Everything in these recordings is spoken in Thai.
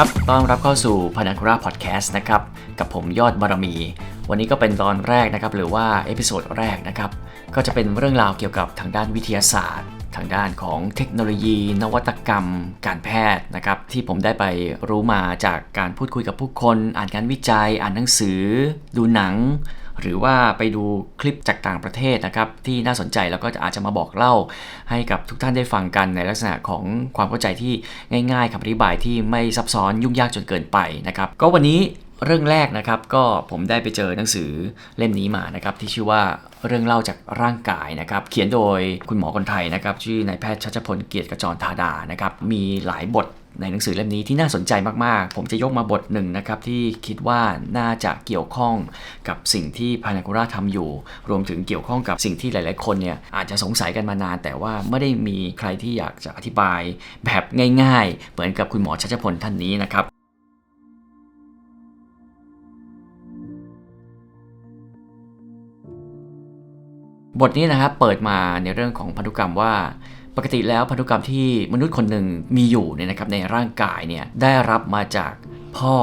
ครับ ต้อนรับเข้าสู่พนักราพอดแคสต์นะครับ กับผมยอดบารมี วันนี้ก็เป็นตอนแรกนะครับ หรือว่าเอพิโซดแรกนะครับ ก็จะเป็นเรื่องราวเกี่ยวกับทางด้านวิทยาศาสตร์ ทางด้านของเทคโนโลยี นวัตกรรม การแพทย์นะครับ ที่ผมได้ไปรู้มาจากการพูดคุยกับผู้คน อ่านการวิจัย อ่านหนังสือ ดูหนัง หรือว่าไปดูคลิปจากต่างประเทศนะครับที่น่าสนใจแล้วก็อาจจะมาบอกเล่า ให้กับทุกท่านได้ฟังกันในลักษณะของความเข้าใจที่ง่ายๆคำอธิบายที่ไม่ซับซ้อนยุ่งยากจนเกินไปนะครับก็วันนี้เรื่องแรกนะครับก็ผมได้ไปเจอหนังสือเล่มนี้มานะครับที่ชื่อว่าเรื่องเล่าจากร่างกายนะครับเขียนโดยคุณหมอคนไทยนะครับชื่อนายแพทย์ชัชพลเกียรติกระจรธาดานะครับมีหลายบท ในหนังสือเล่มนี้ที่น่าสนใจมากๆ ผมจะยกมาบทหนึ่งนะครับที่คิดว่าน่าจะเกี่ยวข้องกับสิ่งที่พานากุระทำอยู่ รวมถึงเกี่ยวข้องกับสิ่งที่หลายๆ คนเนี่ยอาจจะสงสัยกันมานาน แต่ว่าไม่ได้มีใครที่อยากจะอธิบายแบบง่าย ๆ เหมือนกับคุณหมอชัชพลท่านนี้นะครับบทนี้นะครับเปิดมาในเรื่องของพันธุกรรมว่า ปกติแล้วพันธุกรรมที่มนุษย์คนหนึ่งมีอยู่เนี่ยนะครับในร่างกายเนี่ยได้รับมาจากพ่อ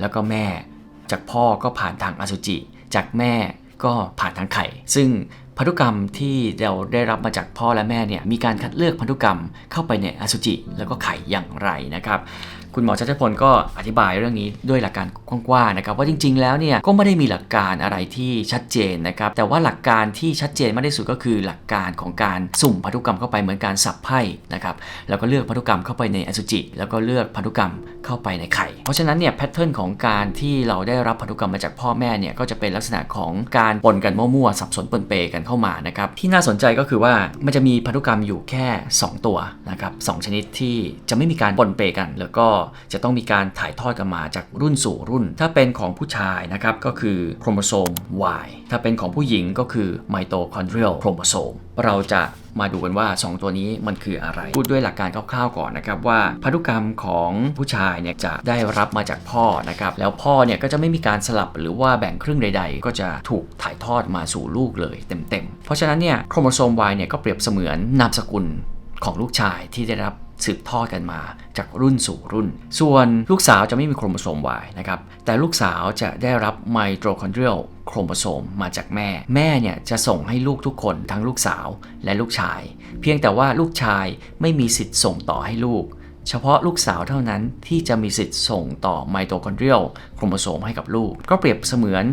แล้วก็แม่ จากพ่อก็ผ่านทางอสุจิ จากแม่ก็ผ่านทางไข่ ซึ่งพันธุกรรมที่เราได้รับมาจากพ่อและแม่เนี่ยมีการคัดเลือกพันธุกรรมเข้าไปในอสุจิแล้วก็ไข่อย่างไรนะครับ คุณหมอชัชพลก็อธิบายเรื่องนี้ด้วยหลักการกว้างๆนะครับว่าจริง ๆ แล้วเนี่ยก็ไม่ได้มีหลักการอะไรที่ชัดเจนนะครับแต่ว่าหลักการที่ชัดเจนมากที่สุดก็คือหลักการของการสุ่มพันธุกรรมเข้าไปเหมือนการสับไพ่นะครับแล้วก็เลือกพันธุกรรมเข้าไปในอสุจิ แล้วก็เลือกพันธุกรรมเข้าไปในไข่ เพราะฉะนั้นเนี่ยแพทเทิร์นของการที่เราได้รับพันธุกรรมมาจากพ่อแม่เนี่ยก็จะเป็นลักษณะของการปนกันมั่วๆสับสนปนเปกันเข้ามานะครับที่น่าสนใจก็คือว่ามันจะมีพันธุกรรมอยู่แค่ 2 ตัวนะครับสองชนิดที่จะไม่มีการปนเปกัน แล้วก็จะต้องมีการถ่ายทอดกันมาจากรุ่นสู่รุ่น ถ้าเป็นของผู้ชายนะครับก็คือโครโมโซม Y ถ้าเป็นของผู้หญิงก็คือไมโตคอนเดรียลโครโมโซม เราจะมาดูกันว่า 2 ตัวนี้มันคืออะไร พูดด้วยหลักการคร่าวๆก่อนนะครับว่าพันธุกรรมของผู้ชายเนี่ยจะได้รับมาจากพ่อนะครับแล้วพ่อเนี่ยก็จะไม่มีการสลับหรือว่าแบ่งครึ่งใด ๆ ก็จะถูกถ่ายทอดมาสู่ลูกเลยเต็มๆ เพราะฉะนั้นเนี่ยโครโมโซม Y เนี่ยก็เปรียบเสมือนนามสกุลของลูกชายที่ได้รับ สืบทอดกันมาจากรุ่นสู่รุ่น ส่วนลูกสาวจะไม่มีโครโมโซม Y นะครับ แต่ลูกสาวจะได้รับไมโทคอนเดรียลโครโมโซมมาจากแม่ แม่เนี่ยจะส่งให้ลูกทุกคนทั้งลูกสาวและลูกชาย เพียงแต่ว่าลูกชายไม่มีสิทธิ์ส่งต่อให้ลูก เฉพาะลูกสาวเท่านั้นที่จะมีสิทธิ์ส่งต่อไมโทคอนเดรียลโครโมโซมให้กับลูก ก็เปรียบเสมือน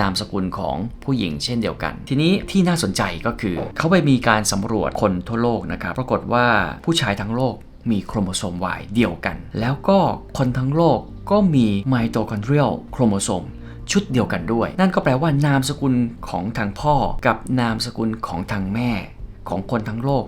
นามสกุลของผู้หญิงเช่นเดียวกัน ทีนี้ที่น่าสนใจก็คือ เขาไปมีการสำรวจคนทั่วโลกนะครับ ปรากฏว่าผู้ชายทั้งโลก มีโครโมโซม Y เดียวกัน แล้วก็คนทั้งโลกก็มีไมโทคอนเดรียลโครโมโซมชุดเดียวกันด้วย นั่นก็แปลว่านามสกุลของทางพ่อกับนามสกุลของทางแม่ ของคนทั้งโลก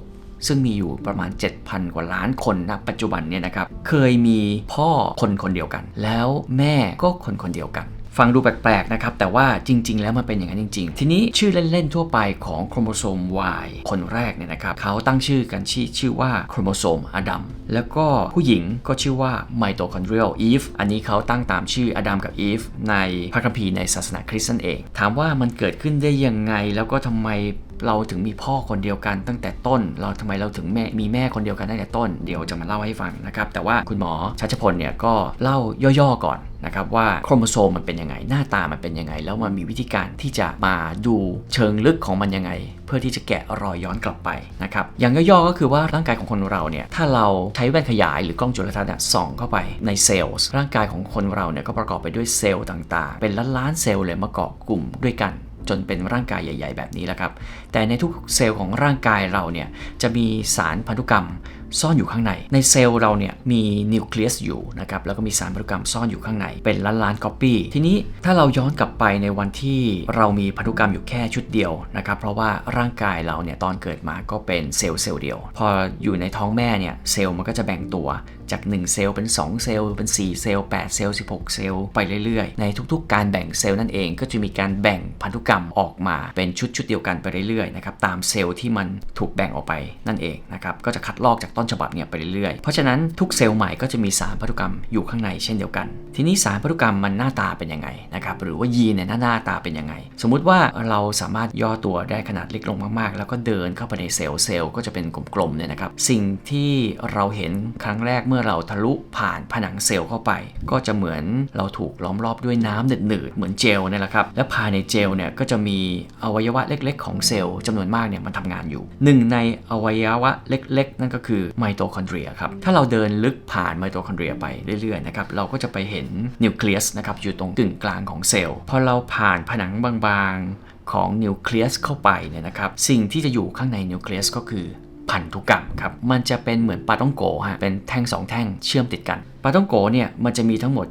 ซึ่งมีอยู่ประมาณ 7,000 กว่าล้านคนนะปัจจุบันเนี่ยนะครับ เคยมีพ่อคนคนเดียวกัน แล้วแม่ก็คนคนเดียวกัน ฟังดูแปลกๆนะครับ แต่ว่าจริง ๆ แล้วมันเป็นอย่างนั้นจริง ๆ ทีนี้ชื่อเล่น ๆ ทั่วไปของโครโมโซม Y คนแรกเนี่ยนะครับเขาตั้งชื่อกันชื่อชื่อว่าโครโมโซมอดัมแล้วก็ผู้หญิงก็ชื่อว่าไมโตคอนเดรียลอีฟอันนี้เขาตั้งตามชื่ออดัมกับอีฟในพระคัมภีร์ในศาสนาคริสต์นั่นเอง ถามว่ามันเกิดขึ้นได้ยังไงแล้วก็ทำไม เราถึงมีพ่อคนเดียวกันตั้งแต่ต้น เราทำไมเราถึงแม่มีแม่คนเดียวกันตั้งแต่ต้น เดี๋ยวจะมาเล่าให้ฟังนะครับ แต่ว่าคุณหมอชัชพลเนี่ยก็เล่าย่อๆก่อนนะครับว่าโครโมโซมมันเป็นยังไง หน้าตามันเป็นยังไง แล้วมันมีวิธีการที่จะมาดูเชิงลึกของมันยังไง เพื่อที่จะแกะรอยย้อนกลับไปนะครับอย่างย่อๆก็คือว่าร่างกายของคนเราเนี่ยถ้าเราใช้แว่นขยายหรือกล้องจุลทรรศน์ส่องเข้าไปในเซลล์ร่างกายของคนเราเนี่ยก็ประกอบไปด้วยเซลล์ต่างๆ เป็นล้านๆเซลล์เลยมาเกาะกลุ่มด้วยกัน จนเป็นร่างกายใหญ่ ๆ แบบนี้แล้วครับ แต่ในทุกเซลล์ของร่างกายเราเนี่ยจะมีสารพันธุกรรม ซ่อนอยู่ข้างใน ในเซลล์เราเนี่ยมีนิวเคลียสอยู่นะครับแล้วก็มีสารพันธุกรรมซ่อนอยู่ข้างในเป็นล้านล้านก๊อปปี้ทีนี้ถ้าเราย้อนกลับไปในวันที่เรามีพันธุกรรมอยู่แค่ชุดเดียวนะครับเพราะว่าร่างกายเราเนี่ยตอนเกิดมาก็เป็นเซลล์เซลล์เดียว พออยู่ในท้องแม่เนี่ยเซลล์มันก็จะแบ่งตัวจาก 1 เซลล์เป็น 2 เซลล์เป็น 4 เซลล์ 8 เซลล์ 16 เซลล์ไปเรื่อยๆ ในทุกๆ การแบ่งเซลล์นั่นเองก็จะมีการแบ่งพันธุกรรมออกมาเป็นชุดๆเดียวกันไปเรื่อยๆนะครับตามเซลล์ที่มันถูกแบ่งออกไปนั่นเองนะครับก็จะคัดลอกจากต้นต้นฉบับเนี่ยไปเรื่อยๆ เพราะฉะนั้นทุกเซลล์ใหม่ก็จะมีสารพันธุกรรมอยู่ข้างในเช่นเดียวกัน ทีนี้สารพันธุกรรมมันหน้าตาเป็นยังไงนะครับหรือว่ายีนเนี่ยหน้าตาเป็นยังไง สมมุติว่าเราสามารถย่อตัวได้ขนาดเล็กลงมากๆ แล้วก็เดินเข้าไปในเซลล์เซลล์ก็จะเป็นกลมๆเนี่ยนะครับสิ่งที่เราเห็นครั้งแรกเมื่อเราทะลุผ่านผนังเซลล์เข้าไป ก็จะเหมือนเราถูกล้อมรอบด้วยน้ำหนืดๆเหมือนเจลนี่แหละครับและภายในเจลเนี่ยก็จะมีอวัยวะเล็ก ๆ ของเซลล์จำนวนมากเนี่ยมันทำงานอยู่หนึ่งในอวัยวะเล็ก ๆ นั่นก็คือไมโตคอนเดรียครับ ถ้าเราเดินลึกผ่านไมโตคอนเดรียไปเรื่อยๆนะครับ เราก็จะไปเห็นนิวเคลียสนะครับอยู่ตรงกึ่งกลางของเซลล์ พอเราผ่านผนังบางๆของนิวเคลียสเข้าไปเนี่ยนะครับ สิ่งที่จะอยู่ข้างในนิวเคลียสก็คือ พันธุกรรมครับ มันจะเป็นเหมือนปลาต้องโกฮะ เป็นแท่ง 2 แท่งเชื่อมติดกันปลาต้องโกเนี่ยมันจะมีทั้งหมด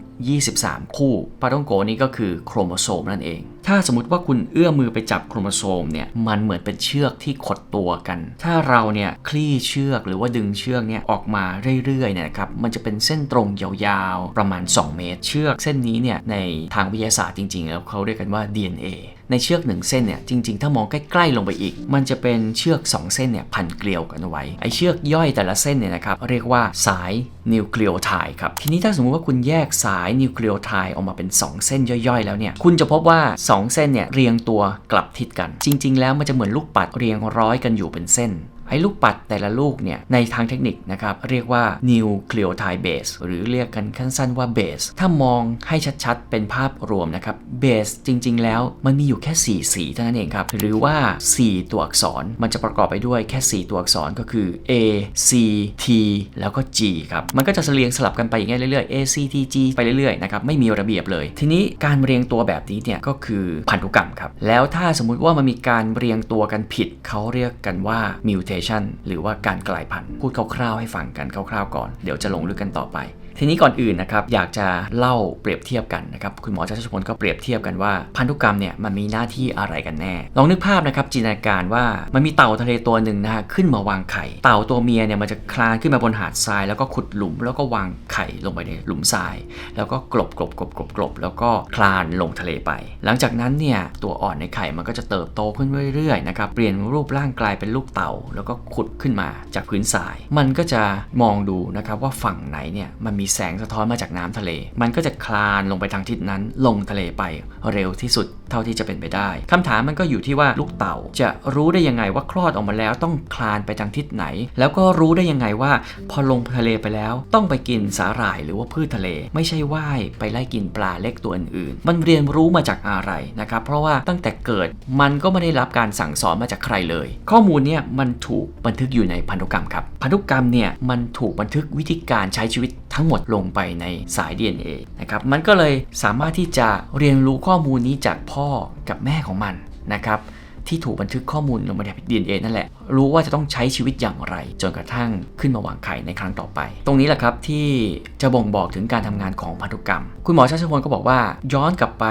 23 คู่ปลาต้องโกนี้ก็คือโครโมโซมนั่นเอง ถ้าสมมติว่าคุณเอื้อมือไปจับโครโมโซมเนี่ย มันเหมือนเป็นเชือกที่ขดตัวกัน ถ้าเราเนี่ยคลี่เชือกหรือว่าดึงเชือกเนี่ยออกมาเรื่อยๆเนี่ยนะครับ มันจะเป็นเส้นตรงยาวๆ ประมาณ 2 เมตร เชือกเส้นนี้เนี่ยในทางวิทยาศาสตร์จริงๆแล้วเขาเรียกกันว่า DNA ในเชือกหนึ่งเส้นเนี่ยจริงๆ ถ้ามองใกล้ๆลงไปอีก มันจะเป็นเชือก 2 เส้นเนี่ยพันเกลียวกันไว้ไอเชือกย่อยแต่ละเส้นเนี่ยนะครับเรียกว่าสายนิวเคลียไทด์ครับทีนี้ถ้าสมมุติว่าคุณแยกสายนิวเคลียไทด์ออกมาเป็น 2 เส้นย่อยๆ แล้วเนี่ยคุณจะพบว่า 2 เส้นเนี่ยเรียงตัวกลับทิศกัน จริง ๆ แล้วมันจะเหมือนลูกปัดเรียงร้อยกันอยู่เป็นเส้น ไอ้ลูกปัดแต่ละลูกเนี่ยในทางเทคนิคนะครับเรียกว่า nucleotide base หรือเรียกกันขั้นสั้นว่า base ถ้ามองให้ชัดๆ เป็นภาพรวมนะครับ base จริง ๆ แล้วมันมีอยู่แค่ 4 สีเท่านั้นเองครับ หรือว่า 4 ตัวอักษรมันจะประกอบไปด้วยแค่ 4 ตัวอักษรก็คือ A C T แล้วก็ G ครับมันก็จะเรียงสลับกันไปอย่างเงี้ยเรื่อยๆ A C T G ไปเรื่อยๆนะครับไม่มีระเบียบเลย ทีนี้การเรียงตัวแบบนี้เนี่ยก็คือพันธุกรรมครับแล้วถ้าสมมุติว่ามันมีการเรียงตัวกันผิดเขาเรียกกันว่า mutation หรือว่าการกลายพันธุ์พูดคร่าวๆให้ฟังกันคร่าวๆก่อน เดี๋ยวจะลงลึกกันต่อไป ทีนี้ก่อนอื่นนะครับอยากจะเล่าเปรียบเทียบกันนะครับคุณหมอชัชพลก็เปรียบเทียบกันว่าพันธุกรรมเนี่ยมันมีหน้าที่อะไรกันแน่ ลองนึกภาพนะครับจินตนาการว่ามันมีเต่าทะเลตัวหนึ่งนะฮะขึ้นมาวางไข่ เต่าตัวเมียเนี่ยมันจะคลานขึ้นมาบนหาดทราย แล้วก็ขุดหลุมแล้วก็วางไข่ลงไปในหลุมทราย แล้วก็กลบกลบกลบกลบกลบแล้วก็คลานลงทะเลไป หลังจากนั้นเนี่ยตัวอ่อนในไข่มันก็จะเติบโตขึ้นเรื่อยๆนะครับเปลี่ยนรูปร่างกลายเป็นลูกเต่า แล้วก็ขุดขึ้นมาจากพื้นทราย มันก็จะมองดูนะครับว่าฝั่งไหนเนี่ยมันมีแสงสะท้อนมาจากน้ำทะเล มันก็จะคลานลงไปทางทิศนั้น ลงทะเลไปเร็วที่สุดเท่าที่จะเป็นไปได้คำถามมันก็อยู่ที่ว่าลูกเต่า จะรู้ได้ยังไงว่าคลอดออกมาแล้วต้องคลานไปทางทิศไหน แล้วก็รู้ได้ยังไงว่า พอลงทะเลไปแล้ว ต้องไปกินสาหร่ายหรือว่าพืชทะเล ไม่ใช่ว่ายไปไล่กินปลาเล็กตัวอื่นๆ มันเรียนรู้มาจากอะไรนะครับ เพราะว่าตั้งแต่เกิดมันก็ไม่ได้รับการสั่งสอนมาจากใครเลย ข้อมูลเนี่ยมันถูกบันทึกอยู่ในพันธุกรรมครับ พันธุกรรมเนี่ยมันถูกบันทึกวิธีการใช้ชีวิต ทั้งหมดลงไปในสาย DNA นะครับมันก็เลยสามารถที่จะเรียนรู้ข้อมูลนี้จากพ่อกับแม่ของมันนะครับที่ถูกบันทึกข้อมูลลงไปใน DNA นั่นแหละ รู้ว่าจะต้องใช้ชีวิตอย่างไร จนกระทั่งขึ้นมาวางไข่ในครั้งต่อไป ตรงนี้แหละครับที่จะบ่งบอกถึงการทำงานของพันธุกรรม คุณหมอชาชพลก็บอกว่าย้อนกลับไป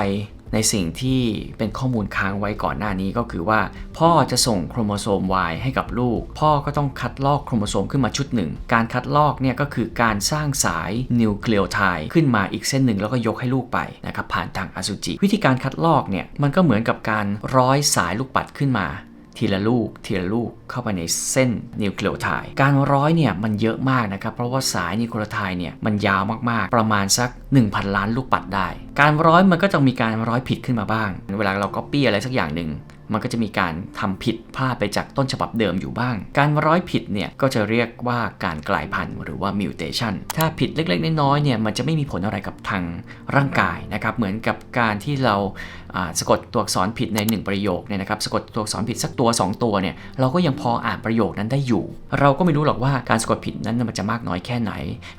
ในสิ่งที่เป็นข้อมูลค้างไว้ก่อนหน้านี้ก็คือว่า พ่อจะส่งโครโมโซม Y ให้กับลูก พ่อก็ต้องคัดลอกโครโมโซมขึ้นมาชุดหนึ่ง การคัดลอกเนี่ยก็คือการสร้างสายนิวเคลียไทด์ขึ้นมาอีกเส้นหนึ่งแล้วก็ยกให้ลูกไปนะครับผ่านทางอสุจิ วิธีการคัดลอกเนี่ยมันก็เหมือนกับการร้อยสายลูกปัดขึ้นมา ทีละลูก ทีละลูกเข้าไปในเส้นนิวเคลียไทด์การร้อยเนี่ยมันเยอะมากนะครับ เพราะว่าสายนิวเคลียไทด์เนี่ยมันยาวมากๆ ประมาณสัก 1,000 ล้านลูกปัดได้ การร้อยมันก็จะมีการร้อยผิดขึ้นมาบ้าง เวลาเราก็ปี้อะไรสักอย่างหนึ่ง มันก็จะมีการทำผิดพลาดไปจากต้นฉบับเดิมอยู่บ้าง การร้อยผิดเนี่ยก็จะเรียกว่าการกลายพันธุ์หรือว่า mutation ถ้าผิดเล็กๆ น้อยๆเนี่ยมันจะไม่มีผลอะไรกับทางร่างกายนะครับ เหมือนกับการที่เราอ่าสะกดตัวอักษรผิดใน 1 ประโยคเนี่ยนะครับสะกดตัวอักษรผิดสักตัว 2 ตัวเนี่ยเราก็ยังพออ่านประโยคนั้นได้อยู่ เราก็ไม่รู้หรอกว่าการสะกดผิดนั้นมันจะมากน้อยแค่ไหน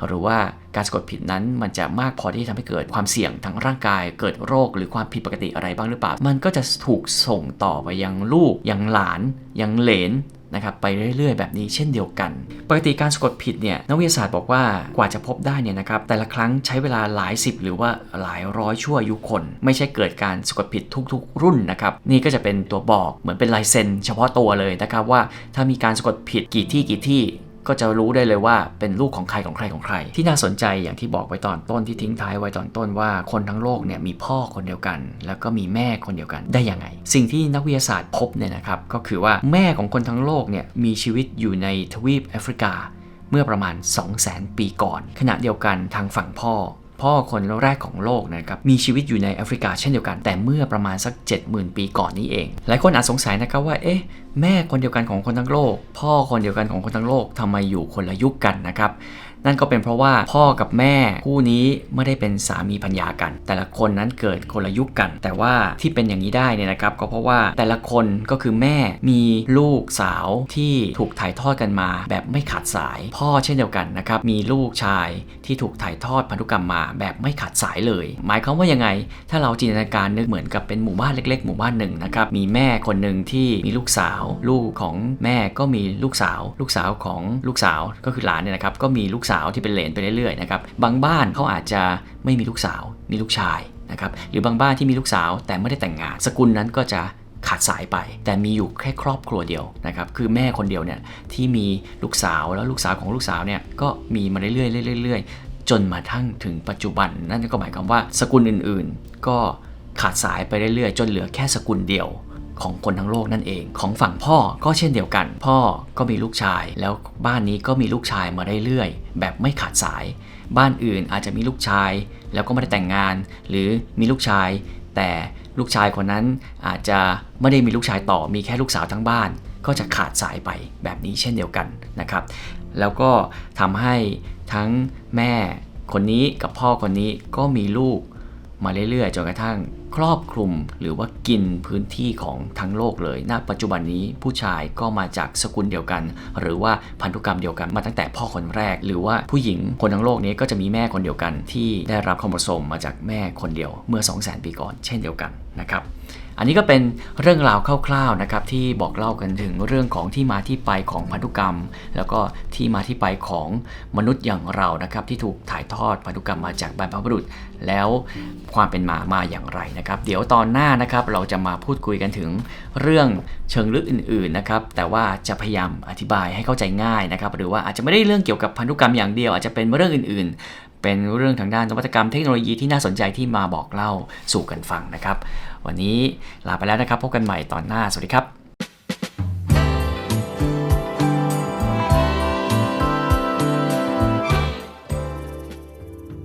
หรือว่าการสะกดผิดนั้นมันจะมากพอที่จะทำให้เกิดความเสี่ยงทางร่างกาย เกิดโรคหรือความผิดปกติอะไรบ้างหรือเปล่า มันก็จะถูกส่งต่อไปยังลูก ยังหลาน ยังเหลนนะครับไปเรื่อยๆ แบบนี้เช่นเดียวกัน ปกติการสะกดผิดเนี่ยนักวิทยาศาสตร์บอกว่ากว่าจะพบได้เนี่ยนะครับแต่ละครั้งใช้เวลาหลายสิบหรือว่าหลายร้อยชั่วอายุคน ไม่ใช่เกิดการสะกดผิดทุกๆ รุ่นนะครับนี่ก็จะเป็นตัวบอกเหมือนเป็นลายเซ็น เฉพาะตัวเลยนะครับว่าถ้ามีการสะกดผิดกี่ที่กี่ที่ ก็จะรู้ได้เลยว่าเป็นลูกของใครของใครของใคร ที่น่าสนใจอย่างที่บอกไว้ตอนต้นที่ทิ้งท้ายไว้ตอนต้นว่าคนทั้งโลกเนี่ยมีพ่อคนเดียวกัน แล้วก็มีแม่คนเดียวกันได้ยังไง สิ่งที่นักวิทยาศาสตร์พบเนี่ยนะครับก็คือว่าแม่ของคนทั้งโลกเนี่ยมีชีวิตอยู่ในทวีปแอฟริกา เมื่อประมาณ 200,000 ปีก่อน ขณะเดียวกันทางฝั่งพ่อพ่อคนแรกของโลกนะครับมีชีวิตอยู่ในแอฟริกาเช่นเดียวกันแต่เมื่อประมาณสัก 70,000 ปีก่อนนี้เอง หลายคนอาจสงสัยนะครับว่าเอ๊ะแม่คนเดียวกันของคนทั้งโลก พ่อคนเดียวกันของคนทั้งโลกทำไมอยู่คนละยุคกันนะครับนั่นก็เป็นเพราะว่าพ่อกับแม่คู่นี้ไม่ได้เป็นสามีพัญญากัน แต่ละคนนั้นเกิดคนละยุคกัน แต่ว่าที่เป็นอย่างนี้ได้เนี่ยนะครับ ก็เพราะว่าแต่ละคนก็คือแม่มีลูกสาวที่ถูกถ่ายทอดกันมา แบบไม่ขาดสาย พ่อเช่นเดียวกันนะครับมีลูกชายที่ถูกถ่ายทอดพันธุกรรมมาแบบไม่ขาดสายเลย หมายความว่ายังไง ถ้าเราจินตนาการนึกเหมือนกับเป็นหมู่บ้านเล็ก ๆ หมู่บ้านหนึ่งนะครับมีแม่คนหนึ่งที่มีลูกสาวลูกของแม่ก็มีลูกสาว ลูกสาวของลูกสาวก็คือหลานเนี่ยนะครับก็มีลูกสาวที่เป็นเหลนไปเรื่อยๆนะครับบางบ้านเขาอาจจะไม่มีลูกสาวมีลูกชายนะครับหรือบางบ้านที่มีลูกสาวแต่ไม่ได้แต่งงาน สกุลนั้นก็จะขาดสายไป แต่มีอยู่แค่ครอบครัวเดียวนะครับคือแม่คนเดียวเนี่ยที่มีลูกสาวแล้วลูกสาวของลูกสาวเนี่ยก็มีมาเรื่อยๆเรื่อยๆ จนมาทั้งถึงปัจจุบัน นั่นก็หมายความว่าสกุลอื่นๆ ก็ขาดสายไปเรื่อยๆ จนเหลือแค่สกุลเดียว ของคนทั้งโลกนั่นเอง ของฝั่งพ่อก็เช่นเดียวกัน พ่อก็มีลูกชาย แล้วบ้านนี้ก็มีลูกชายมาเรื่อยๆแบบไม่ขาดสาย บ้านอื่นอาจจะมีลูกชาย แล้วก็ไม่ได้แต่งงาน หรือมีลูกชาย แต่ลูกชายคนนั้นอาจจะไม่ได้มีลูกชายต่อมีแค่ลูกสาวทั้งบ้าน ก็จะขาดสายไปแบบนี้เช่นเดียวกันนะครับแล้วก็ทำให้ทั้งแม่คนนี้กับพ่อคนนี้ก็มีลูก มาเรื่อยๆจนกระทั่งครอบคลุมหรือว่ากินพื้นที่ของทั้งโลกเลยณปัจจุบันนี้ผู้ชายก็มาจากสกุลเดียวกัน หรือว่าพันธุกรรมเดียวกันมาตั้งแต่พ่อคนแรก หรือว่าผู้หญิงคนทั้งโลกนี้ก็จะมีแม่คนเดียวกัน ที่ได้รับโครโมโซมมาจากแม่คนเดียวเมื่อ 200,000 ปีก่อนเช่นเดียวกันนะครับ อันนี้ก็เป็นเรื่องราวคร่าวๆนะครับที่บอกเล่ากันถึงเรื่องของที่มาที่ไปของพันธุกรรม แล้วก็ที่มาที่ไปของมนุษย์อย่างเรานะครับที่ถูกถ่ายทอดพันธุกรรมมาจากบรรพบุรุษ แล้วความเป็นมามาอย่างไรนะครับ เดี๋ยวตอนหน้านะครับเราจะมาพูดคุยกันถึงเรื่องเชิงลึกอื่นๆนะครับแต่ว่าจะพยายามอธิบายให้เข้าใจง่ายนะครับหรือว่าอาจจะไม่ได้เรื่องเกี่ยวกับพันธุกรรมอย่างเดียว อาจจะเป็นเรื่องอื่นๆ เป็นเรื่องทางด้านนวัตกรรมเทคโนโลยีที่น่าสนใจที่มาบอกเล่าสู่กันฟังนะครับ วันนี้ลาไปแล้วนะครับ พบกันใหม่ตอนหน้า สวัสดีครับ